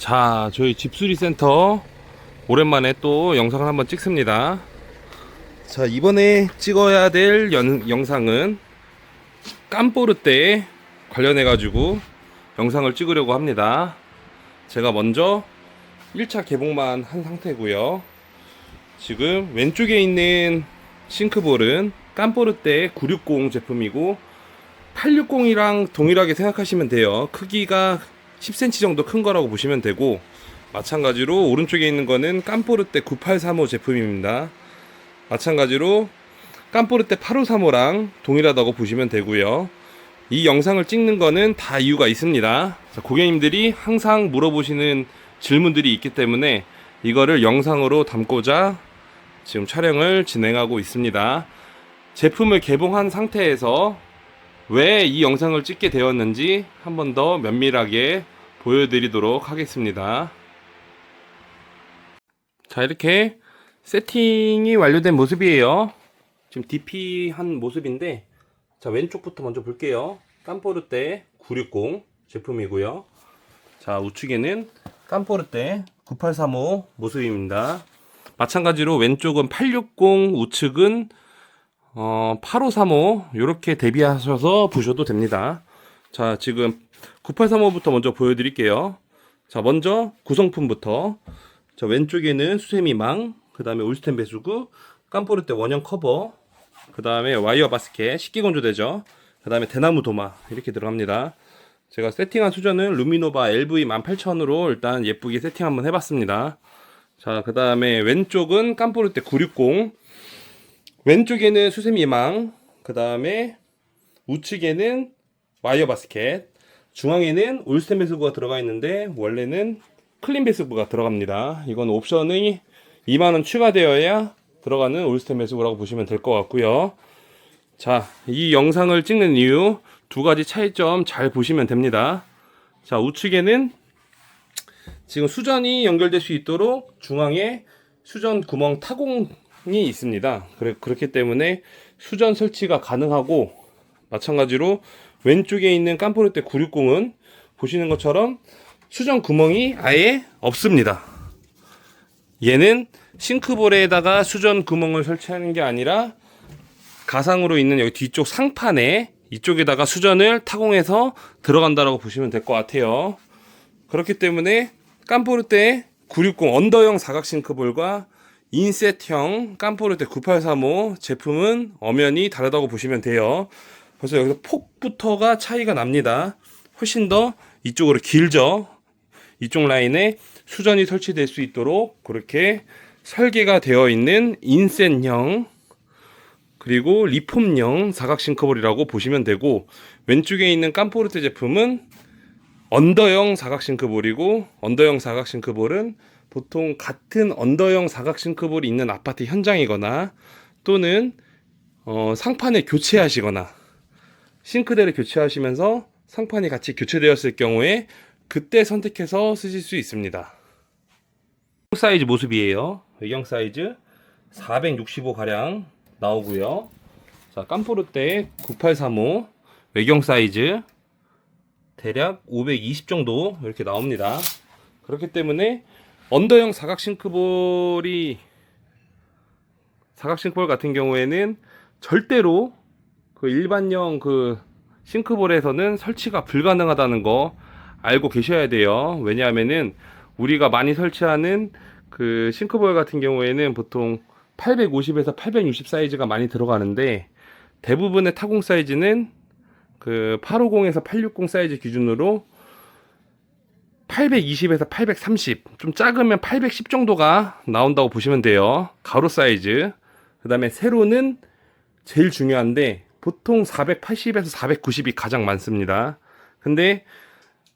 자, 저희 집수리 센터 오랜만에 또 영상을 한번 찍습니다. 자, 이번에 찍어야 될 연- 영상은 깜포르떼 관련해 가지고 영상을 찍으려고 합니다. 제가 먼저 1차 개봉만 한 상태고요. 지금 왼쪽에 있는 싱크볼은 깜포르떼 960 제품이고 860이랑 동일하게 생각하시면 돼요. 크기가 10cm 정도 큰 거라고 보시면 되고 마찬가지로 오른쪽에 있는 거는 깜포르떼 9835 제품입니다. 마찬가지로 깜포르떼 8535랑 동일하다고 보시면 되고요. 이 영상을 찍는 거는 다 이유가 있습니다. 자, 고객님들이 항상 물어보시는 질문들이 있기 때문에 이거를 영상으로 담고자 지금 촬영을 진행하고 있습니다. 제품을 개봉한 상태에서 왜 이 영상을 찍게 되었는지 한 번 더 면밀하게 보여드리도록 하겠습니다. 자, 이렇게 세팅이 완료된 모습이에요. 지금 DP 한 모습인데, 자, 왼쪽부터 먼저 볼게요. 깜포르떼 960 제품이고요. 자, 우측에는 깜포르떼 9835 모습입니다. 마찬가지로 왼쪽은 860, 우측은 어, 8535 이렇게 대비하셔서 보셔도 됩니다. 자, 지금 9835부터 먼저 보여드릴게요. 자, 먼저 구성품부터 자, 왼쪽에는 수세미망, 그 다음에 올스텐 배수구, 깜포르떼 원형 커버, 그 다음에 와이어 바스켓, 식기 건조대죠. 그 다음에 대나무 도마 이렇게 들어갑니다. 제가 세팅한 수전은 루미노바 LV 18000으로 일단 예쁘게 세팅 한번 해봤습니다. 자, 그 다음에 왼쪽은 깜포르떼 960, 왼쪽에는 수세미망, 그 다음에 우측에는 와이어 바스켓, 중앙에는 올스텐 배수구가 들어가 있는데 원래는 클린 배수구가 들어갑니다. 이건 옵션이 2만원 추가되어야 들어가는 올스텐 배수구라고 보시면 될 것 같고요. 자, 이 영상을 찍는 이유 두 가지 차이점 잘 보시면 됩니다. 자, 우측에는 지금 수전이 연결될 수 있도록 중앙에 수전 구멍 타공 이 있습니다. 그래, 그렇기 때문에 수전 설치가 가능하고 마찬가지로 왼쪽에 있는 깜포르떼 960은 보시는 것처럼 수전 구멍이 아예 없습니다. 얘는 싱크볼에다가 수전 구멍을 설치하는 게 아니라 가상으로 있는 여기 뒤쪽 상판에 이쪽에다가 수전을 타공해서 들어간다라고 보시면 될 것 같아요. 그렇기 때문에 깜포르떼 960 언더형 사각 싱크볼과 인셋형 깜포르떼 9835 제품은 엄연히 다르다고 보시면 돼요. 그래서 여기서 폭부터가 차이가 납니다. 훨씬 더 이쪽으로 길죠. 이쪽 라인에 수전이 설치될 수 있도록 그렇게 설계가 되어 있는 인셋형 그리고 리폼형 사각 싱크볼이라고 보시면 되고 왼쪽에 있는 깜포르테 제품은 언더형 사각 싱크볼이고 언더형 사각 싱크볼은 보통 같은 언더형 사각 싱크볼이 있는 아파트 현장이거나 또는 어, 상판을 교체하시거나 싱크대를 교체하시면서 상판이 같이 교체되었을 경우에 그때 선택해서 쓰실 수 있습니다. 사이즈 모습이에요. 외경 사이즈 465 가량 나오고요. 자, 깜포르떼 9835 외경 사이즈 대략 520 정도 이렇게 나옵니다. 그렇기 때문에 언더형 사각 싱크볼이 사각 싱크볼 같은 경우에는 절대로 그 일반형 그 싱크볼에서는 설치가 불가능하다는 거 알고 계셔야 돼요. 왜냐하면은 우리가 많이 설치하는 그 싱크볼 같은 경우에는 보통 850에서 860 사이즈가 많이 들어가는데 대부분의 타공 사이즈는 그 850에서 860 사이즈 기준으로 820에서 830, 좀 작으면 810 정도가 나온다고 보시면 돼요. 가로 사이즈. 그 다음에 세로는 제일 중요한데 보통 480에서 490이 가장 많습니다. 근데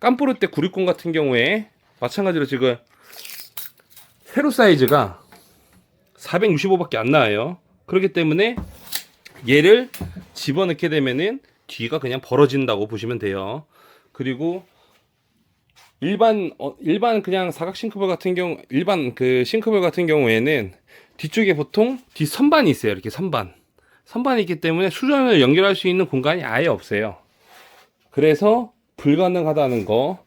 깜포르떼 960 같은 경우에 마찬가지로 지금 세로 사이즈가 465밖에 안 나와요. 그렇기 때문에 얘를 집어넣게 되면은 뒤가 그냥 벌어진다고 보시면 돼요. 그리고 일반 어, 일반 그냥 사각 싱크볼 같은 경우 일반 그 싱크볼 같은 경우에는 뒤쪽에 보통 뒷 선반이 있어요. 이렇게 선반. 선반이 있기 때문에 수전을 연결할 수 있는 공간이 아예 없어요. 그래서 불가능하다는 거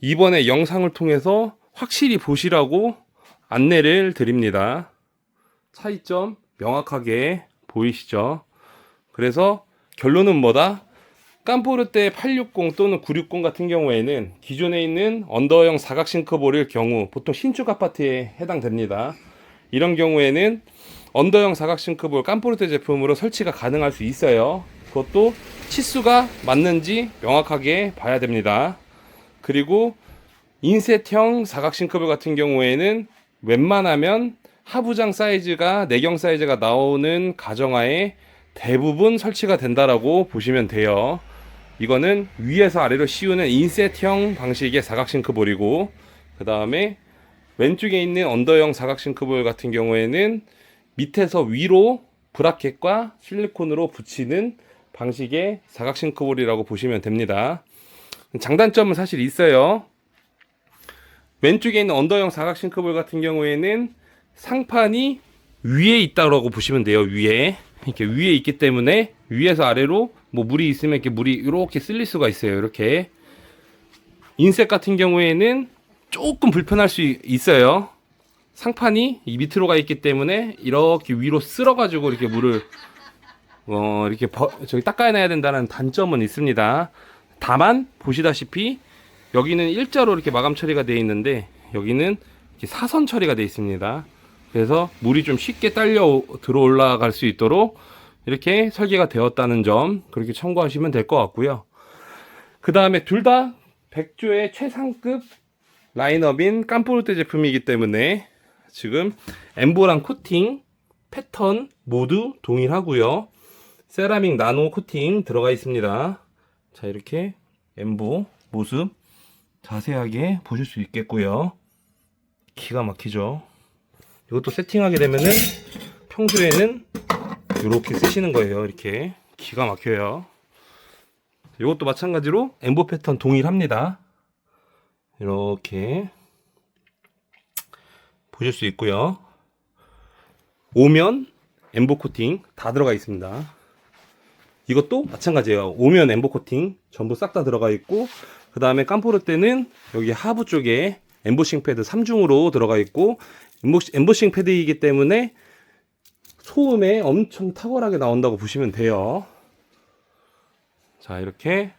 이번에 영상을 통해서 확실히 보시라고 안내를 드립니다. 차이점 명확하게 보이시죠? 그래서 결론은 뭐다? 깜포르테 860 또는 960 같은 경우에는 기존에 있는 언더형 사각 싱크볼일 경우 보통 신축 아파트에 해당됩니다. 이런 경우에는 언더형 사각 싱크볼 깜포르테 제품으로 설치가 가능할 수 있어요. 그것도 치수가 맞는지 명확하게 봐야 됩니다. 그리고 인셋형 사각 싱크볼 같은 경우에는 웬만하면 하부장 사이즈가 내경 사이즈가 나오는 가정하에 대부분 설치가 된다라고 보시면 돼요. 이거는 위에서 아래로 씌우는 인셋형 방식의 사각 싱크볼이고 그 다음에 왼쪽에 있는 언더형 사각 싱크볼 같은 경우에는 밑에서 위로 브라켓과 실리콘으로 붙이는 방식의 사각 싱크볼이라고 보시면 됩니다. 장단점은 사실 있어요. 왼쪽에 있는 언더형 사각 싱크볼 같은 경우에는 상판이 위에 있다고 보시면 돼요. 위에 이렇게 위에 있기 때문에 위에서 아래로 뭐 물이 있으면 이렇게 물이 이렇게 쓸릴 수가 있어요. 이렇게 인셋 같은 경우에는 조금 불편할 수 있어요. 상판이 이 밑으로 가 있기 때문에 이렇게 위로 쓸어 가지고 이렇게 물을 어 이렇게 버, 저기 닦아내야 된다는 단점은 있습니다. 다만 보시다시피 여기는 일자로 이렇게 마감 처리가 되어 있는데 여기는 사선 처리가 되어 있습니다. 그래서 물이 좀 쉽게 딸려 들어 올라갈 수 있도록 이렇게 설계가 되었다는 점 그렇게 참고하시면 될 것 같고요. 그 다음에 둘 다 백조의 최상급 라인업인 깜포르테 제품이기 때문에 지금 엠보랑 코팅 패턴 모두 동일하고요. 세라믹 나노 코팅 들어가 있습니다. 자 이렇게 엠보 모습 자세하게 보실 수 있겠고요. 기가 막히죠. 이것도 세팅하게 되면은 평소에는 이렇게 쓰시는 거예요. 이렇게 기가 막혀요. 이것도 마찬가지로 엠보 패턴 동일합니다. 이렇게 보실 수 있고요. 오면 엠보 코팅 다 들어가 있습니다. 이것도 마찬가지예요. 오면 엠보 코팅 전부 싹 다 들어가 있고 그 다음에 깜포르 때는 여기 하부 쪽에 엠보싱 패드 3중으로 들어가 있고 엠보싱 패드이기 때문에 소음에 엄청 탁월하게 나온다고 보시면 돼요. 자 이렇게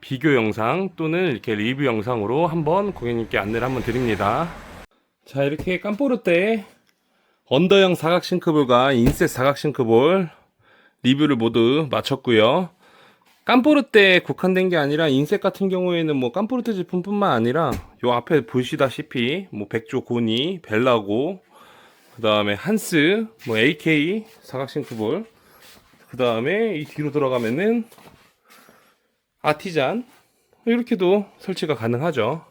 비교 영상 또는 이렇게 리뷰 영상으로 한번 고객님께 안내를 한번 드립니다. 자 이렇게 깜포르 때 언더형 사각 싱크볼과 인셋 사각 싱크볼 리뷰를 모두 마쳤고요. 깜포르테 국한된 게 아니라 인셋 같은 경우에는 뭐 깜포르테 제품뿐만 아니라 요 앞에 보시다시피 뭐 백조 고니, 벨라고, 그 다음에 한스, 뭐 AK 사각 싱크볼, 그 다음에 이 뒤로 들어가면은 아티잔 이렇게도 설치가 가능하죠.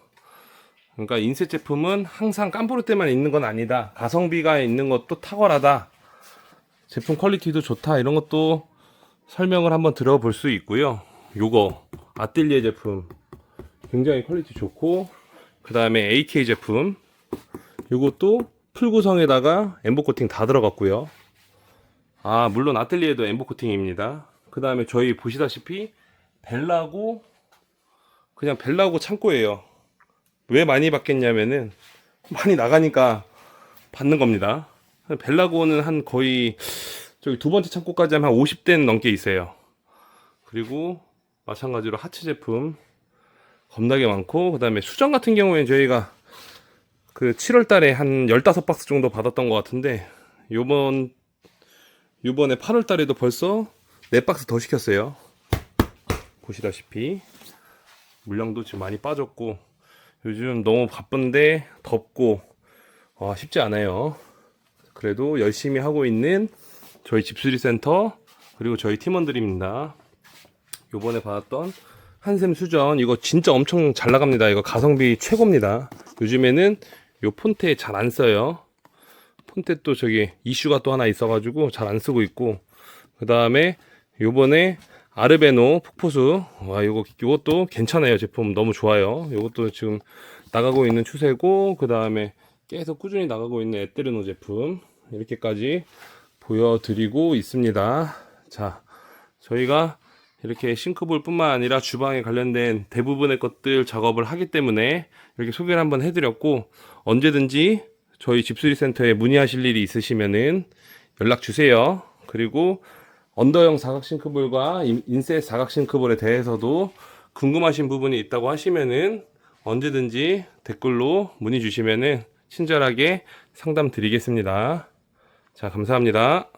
그러니까 인셋 제품은 항상 깜포르테만 있는 건 아니다. 가성비가 있는 것도 탁월하다. 제품 퀄리티도 좋다. 이런 것도 설명을 한번 들어볼 수 있고요. 요거 아뜰리에 제품 굉장히 퀄리티 좋고 그 다음에 AK 제품 요것도 풀 구성에다가 엠보 코팅 다 들어갔고요. 아 물론 아뜰리에도 엠보 코팅입니다. 그 다음에 저희 보시다시피 벨라고 그냥 벨라고 창고예요. 왜 많이 받겠냐면은 많이 나가니까 받는 겁니다. 벨라고는 한 거의 저기 두 번째 창고까지 하면 한 50대는 넘게 있어요. 그리고 마찬가지로 하체 제품 겁나게 많고 그 다음에 수정 같은 경우에는 저희가 그 7월 달에 한 15박스 정도 받았던 것 같은데 요번 요번에 8월 달에도 벌써 4박스 더 시켰어요. 보시다시피 물량도 지금 많이 빠졌고 요즘 너무 바쁜데 덥고 와 쉽지 않아요. 그래도 열심히 하고 있는 저희 집수리 센터 그리고 저희 팀원들입니다. 요번에 받았던 한샘 수전 이거 진짜 엄청 잘 나갑니다. 이거 가성비 최고입니다. 요즘에는 요 폰테 잘 안 써요. 폰테 또 저기 이슈가 또 하나 있어가지고 잘 안 쓰고 있고 그 다음에 요번에 아르베노 폭포수. 와 요거 요것도 괜찮아요. 제품 너무 좋아요. 요것도 지금 나가고 있는 추세고 그 다음에 계속 꾸준히 나가고 있는 에테르노 제품 이렇게까지 보여드리고 있습니다. 자 저희가 이렇게 싱크볼 뿐만 아니라 주방에 관련된 대부분의 것들 작업을 하기 때문에 이렇게 소개를 한번 해드렸고 언제든지 저희 집수리 센터에 문의하실 일이 있으시면은 연락 주세요. 그리고 언더형 사각 싱크볼과 인- 인셋 사각 싱크볼에 대해서도 궁금하신 부분이 있다고 하시면은 언제든지 댓글로 문의 주시면은 친절하게 상담 드리겠습니다. 자, 감사합니다.